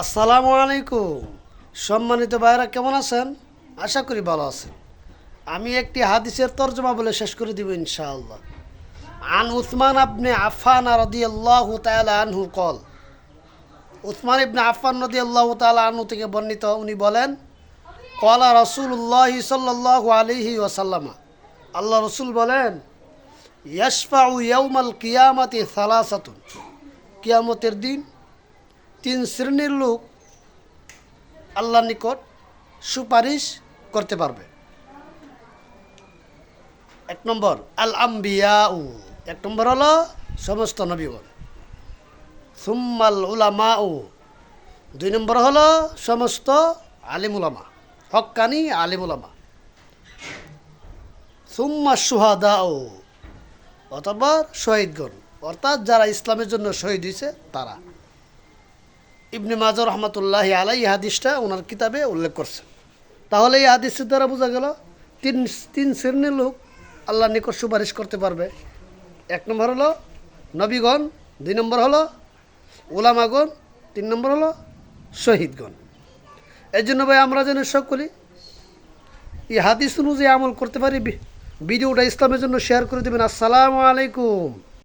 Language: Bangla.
আসসালামু আলাইকুম। সম্মানিত ভাইরা কেমন আছেন? আশা করি ভালো আছেন। আমি একটি হাদিসের তর্জমা বলে শেষ করে দিব ইনশাআল্লাহ। আন উসমান আপনি আফান রাদিয়াল্লাহু তাআলা আনহু কল। উসমান ইবনে আফান রাদিয়াল্লাহু তাআলা আনহু থেকে বর্ণিত, উনি বলেন কলা রাসূলুল্লাহ সাল্লাল্লাহু আলাইহি ওয়াসাল্লামা। আল্লাহ রসুল বলেন, ইয়াশফাউ ইয়াউমাল কিয়ামাতি সালাসাতুন। কিয়ামতের দিন তিন শ্রেণির লোক আল্লাহর নিকট সুপারিশ করতে পারবে। এক নম্বর আল আম্বিয়াউ এক নম্বর হলো সমস্ত নবীগণ। সুম্মাল উলামাউ। দুই নম্বর হলো সমস্ত আলিম উলামা হক্কানি আলিম উলামা। সুম্মা সুহাদাউ, অথবা শহীদগণ। অর্থাৎ যারা ইসলামের জন্য শহীদ হয়েছে, তারা। ইবনে মাজর রহমতুল্লাহ আলাই এই হাদিসটা ওনার কিতাবে উল্লেখ করছেন তাহলে এই হাদিসের দ্বারা বোঝা গেল, তিন তিন শ্রেণির লোক আল্লাহ নিকট সুপারিশ করতে পারবে। এক নম্বর হলো নবীগণ, দুই নম্বর হলো ওলামাগণ তিন নম্বর হলো শহীদগণ। এই জন্য ভাই আমরা যেন সকলি এই হাদিস অনুযায়ী আমল করতে পারি, ভিডিওটা ইসলামের জন্য শেয়ার করে দেবেন। আসসালামু আলাইকুম।